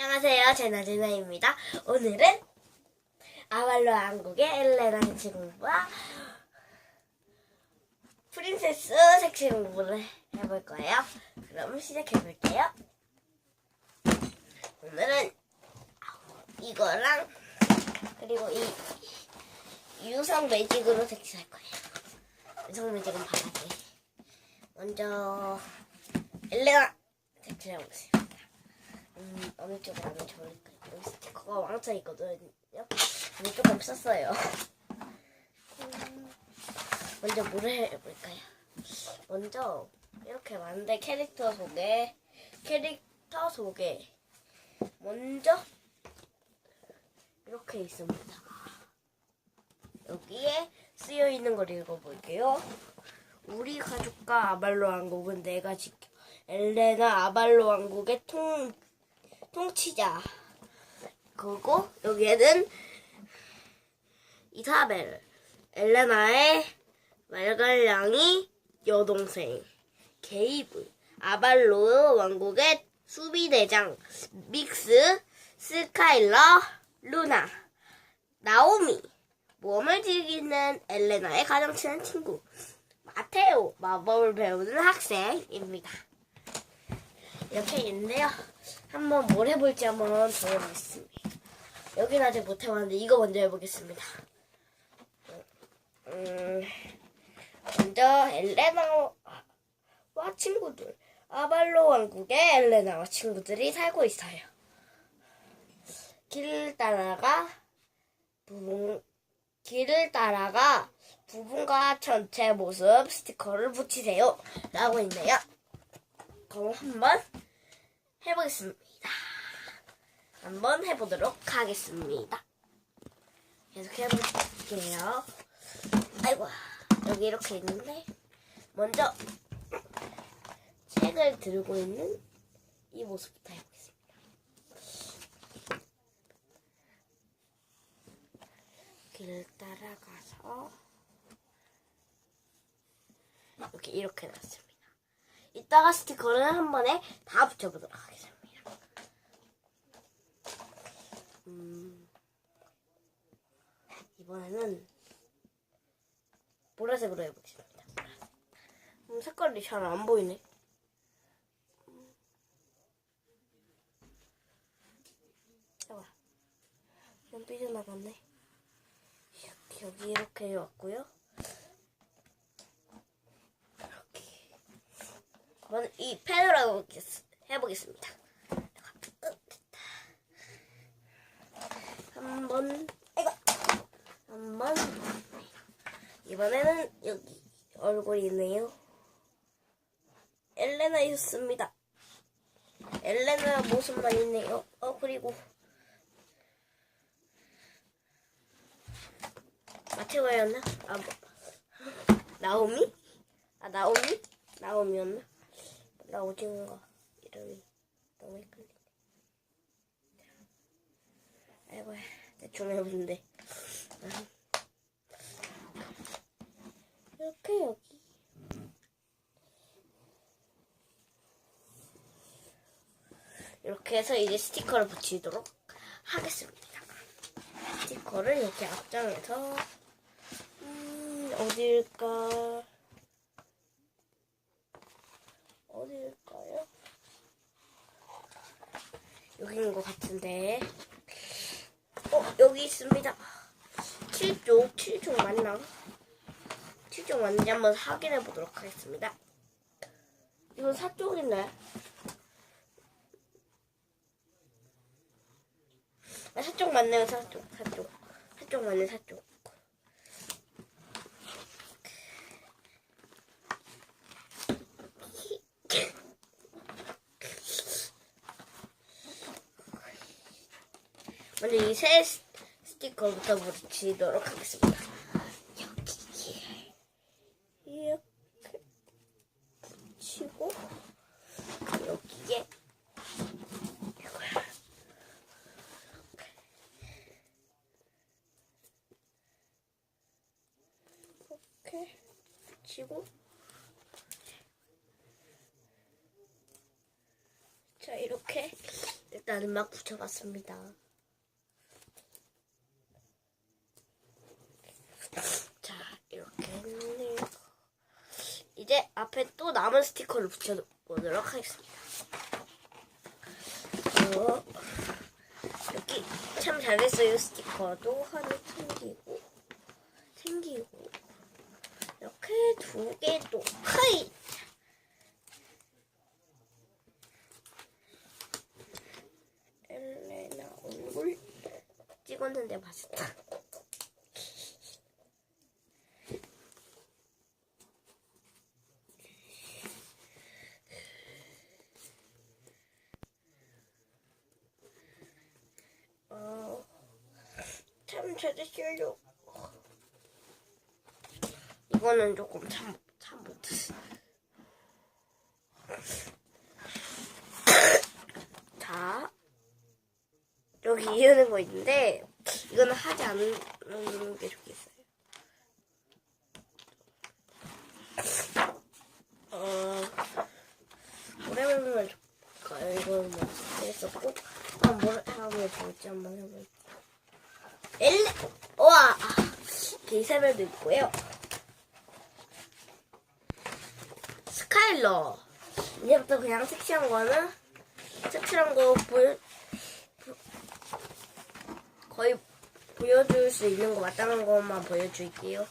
안녕하세요. 제나제나입니다. 오늘은 아말로 왕국의 엘레나 공부와 프린세스 색칠 공부를 해볼 거예요. 그럼 시작해볼게요. 오늘은 이거랑 그리고 이 유성 매직으로 색칠할 거예요. 유성 매직은 바닥에. 먼저 엘레나 색칠해보겠습니다. 음, 어느 쪽으로 하면 좋을까요? 여기 스티커가 왕창 있거든요. 근데 조금 썼어요. 음, 먼저 뭘 해볼까요? 먼저 이렇게 많은데 캐릭터 소개, 캐릭터 소개. 먼저 이렇게 있습니다. 여기에 쓰여 있는 걸 읽어볼게요. 우리 가족과 아발로 왕국은 내가 지켜. 엘레나 아발로 왕국의 통 통치자. 그리고 여기에는 이사벨, 엘레나의 말갈량이 여동생, 게이브, 아발로 왕국의 수비대장, 믹스, 스카일러, 루나, 나오미, 모험을 즐기는 엘레나의 가장 친한 친구, 마테오, 마법을 배우는 학생입니다. 이렇게 있는데요. 한번 뭘 해볼지 한번 적어보겠습니다. 여긴 아직 못 해봤는데 이거 먼저 해보겠습니다. 음, 먼저 엘레나와 친구들 아발로 왕국에 엘레나와 친구들이 살고 있어요. 길을 따라가 부분 길을 따라가 부분과 전체 모습 스티커를 붙이세요. 라고 있네요. 그럼 한번 해보겠습니다. 한번 해보도록 하겠습니다. 계속 해볼게요. 아이고, 여기 이렇게 있는데, 먼저, 책을 들고 있는 이 모습부터 해보겠습니다. 길을 따라가서, 이렇게, 이렇게 놨습니다. 이따가 스티커를 한 번에 다 붙여보도록 하겠습니다. 음, 이번에는 보라색으로 해보겠습니다. 음, 색깔이 잘 안 보이네. 음. 잠깐. 좀 삐져나갔네. 여기 이렇게 왔고요. 저는 이 펜으로 해보겠습니다. 한 번, 이거 한 번 이번에는 여기 얼굴이 있네요. 엘레나였습니다. 엘레나 모습만 있네요. 어 그리고 마테오였나? 아 뭐. 나오미? 아 나오미? 나오미였나? 나 오징어가 이름이 너무 헷갈리네. 아이고, 대충 해보는데. 이렇게 여기. 이렇게 해서 이제 스티커를 붙이도록 하겠습니다. 스티커를 이렇게 앞장에서, 음, 어딜까. 어디일까요? 여기인 것 같은데. 어, 여기 있습니다. 7쪽, 7쪽 맞나? 7쪽 맞는지 한번 확인해 보도록 하겠습니다. 이건 4쪽인데. 아, 4쪽 맞네요, 4쪽, 4쪽. 4쪽 맞네, 4쪽. 이새 스티커부터 붙이도록 하겠습니다. 여기에 이렇게 붙이고 여기에. 이렇게 붙이고 자 이렇게 일단은 막 붙여봤습니다. 자, 이렇게 했네요. 이제 앞에 또 남은 스티커를 붙여보도록 하겠습니다. 어, 여기 참 잘했어요 스티커도 하나 챙기고 챙기고 이렇게 두개또 하이 엘레나 얼굴 찍었는데 맛있다. 어, 참 잘했어요. 이거는 조금 참, 참 못했어. 자, 여기 이어는 거 있는데, 이거는 하지 않는 게 좋겠어요. 어, 오래만면 좋을까요? 이거는 뭐, 했었고, 아, 뭘 하면 좋을지 한번 해볼게요. 엘레, 와! 게이사별도 있고요. 스카일러. 이제부터 그냥 섹시한 거는, 섹시한 거 보여, 보- 거의 보여줄 수 있는 거 맞다는 것만 보여줄게요.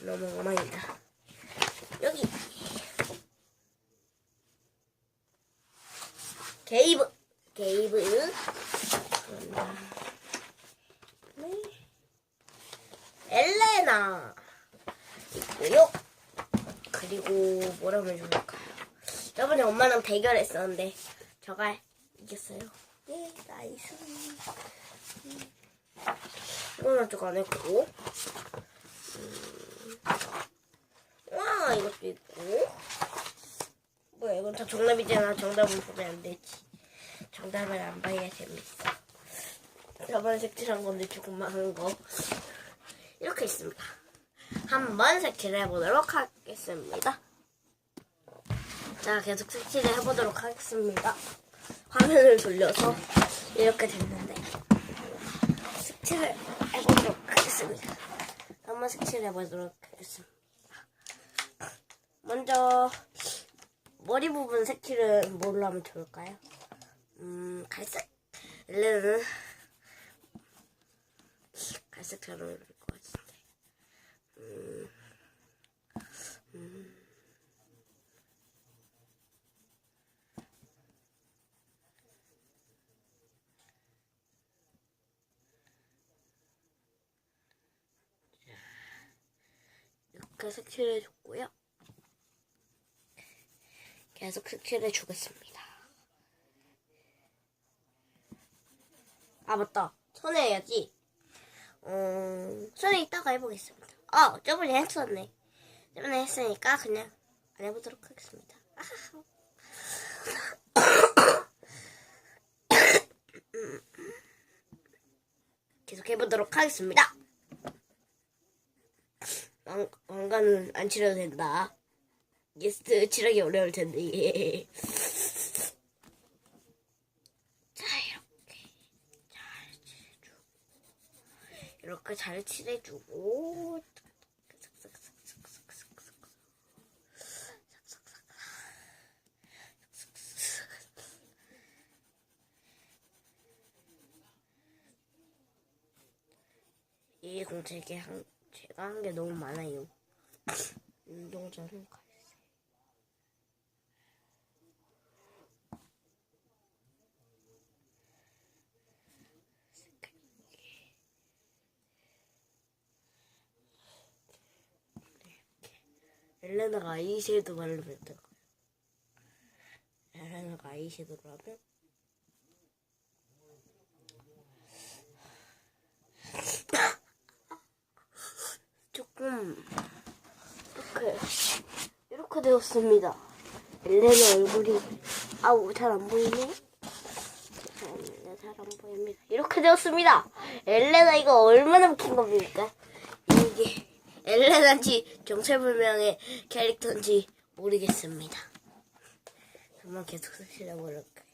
너무 오만이다. 여기. 게이브. 게이브. 네. 엘레나. 있고요. 그리고 뭐라면 좋을까요? 저번에 엄마랑 대결했었는데 저가 이겼어요. 네, 나이스. 음. 이건 아직 안 했고. 음. 와, 이것도 있고. 뭐야, 이건 다 정답이잖아. 정답은 보면 안 되지. 정답을 안 봐야 재밌어. 저번에 색칠한 건데 조금 많은 거. 이렇게 있습니다. 한번 색칠을 해보도록 하겠습니다. 자, 계속 색칠을 해보도록 하겠습니다. 화면을 돌려서 이렇게 됐는데 색칠을 해보도록 하겠습니다. 한번 색칠을 해보도록 하겠습니다. 먼저 머리 부분 색칠은 뭘로 하면 좋을까요? 음, 갈색. 원래는 갈색 잘 어울릴 것 같은데. 음, 음. 이렇게 색칠해 줬고요. 계속 색칠해 주겠습니다. 아 맞다. 손에 해야지. 음, 손에 이따가 해보겠습니다. 아 저번에 했었네. 저번에 했으니까 그냥 안 해보도록 하겠습니다. 계속 해보도록 하겠습니다. 왕, 왕관은 안 칠해도 된다. 게스트 칠하기 어려울 텐데. 예. 자 이렇게 잘 칠해주고 이렇게 잘 칠해주고 이 공책에 한, 제가 한 게 너무 많아요. 운동장은 갈색. 엘레나가 아이섀도우 바르면 어떨까요? 엘레나가 아이섀도우를 하면 이렇게 이렇게 되었습니다. 엘레나 얼굴이 아우 잘 안 보이네. 죄송합니다. 잘 안 보입니다. 이렇게 되었습니다. 엘레나 이거 얼마나 웃긴 겁니까? 이게 엘레나인지 정체불명의 캐릭터인지 모르겠습니다. 한번 계속 색칠해보도록 하겠습니다.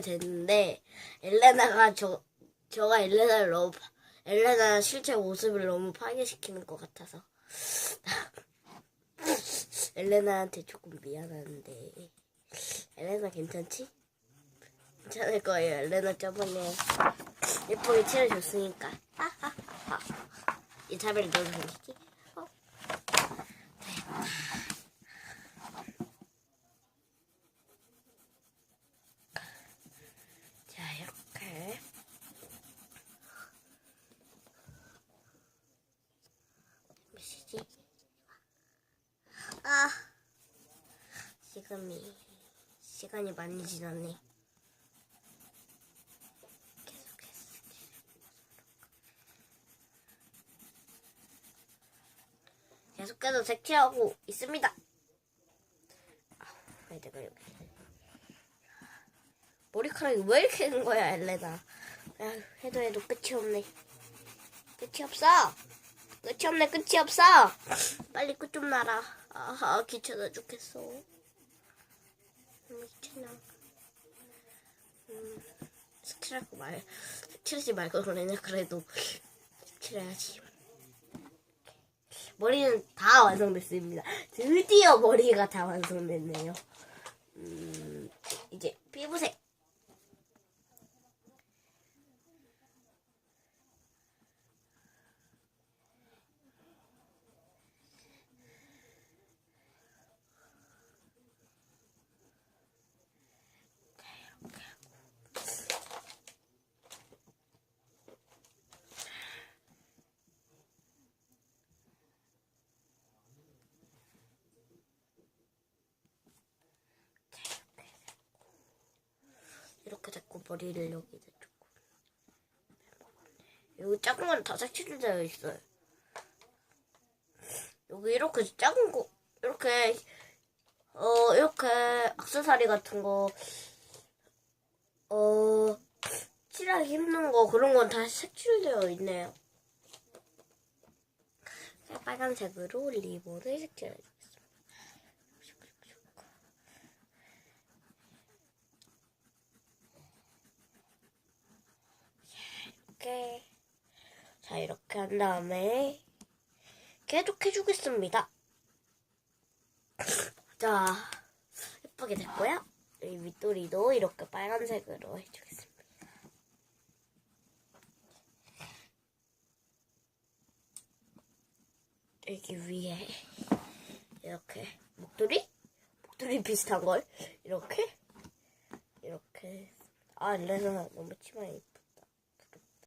이렇게 됐는데 엘레나가 저 저가 엘레나를 너무 파- 엘레나 실제 모습을 너무 파괴시키는 것 같아서 엘레나한테 조금 미안한데 엘레나 괜찮지? 괜찮을 거예요. 엘레나 저번에 예쁘게. 하하하. 이 자배를 넣어도 되지? 어? 자, 이렇게. 몇시지? 아, 지금이, 시간이 많이 지났네. 계속해서. 색칠하고 있습니다. 아. 머리카락이 왜 이렇게 된 거야, 엘레나. 아, 해도 해도 끝이 없네. 끝이 없어! 끝이 없네, 끝이 없어! 빨리 끝 좀 나라. 아하, 귀찮아 죽겠어. 음, 귀찮아. 음, 스킬하고 말, 스킬하지 말고 그러네, 그래도. 스킬해야지. 머리는 다 완성됐습니다. 드디어 머리가 다 완성됐네요. 음, 이제 피부색. 머리를 여기다 조금 여기 작은 건다 색칠되어 있어요. 여기 이렇게 작은 거 이렇게 어 이렇게 악세사리 같은 거 어, 칠하기 힘든 거 그런 건 다 색칠되어 있네요. 빨간색으로 리본을 색칠해주겠습니다. 이렇게 자 이렇게 한 다음에 계속 해주겠습니다. 자 예쁘게 됐고요. 이 윗도리도 이렇게 빨간색으로 해주겠습니다. 여기 위에 이렇게 목도리? 목도리 비슷한 걸 이렇게 이렇게 아 레나 너무 치마에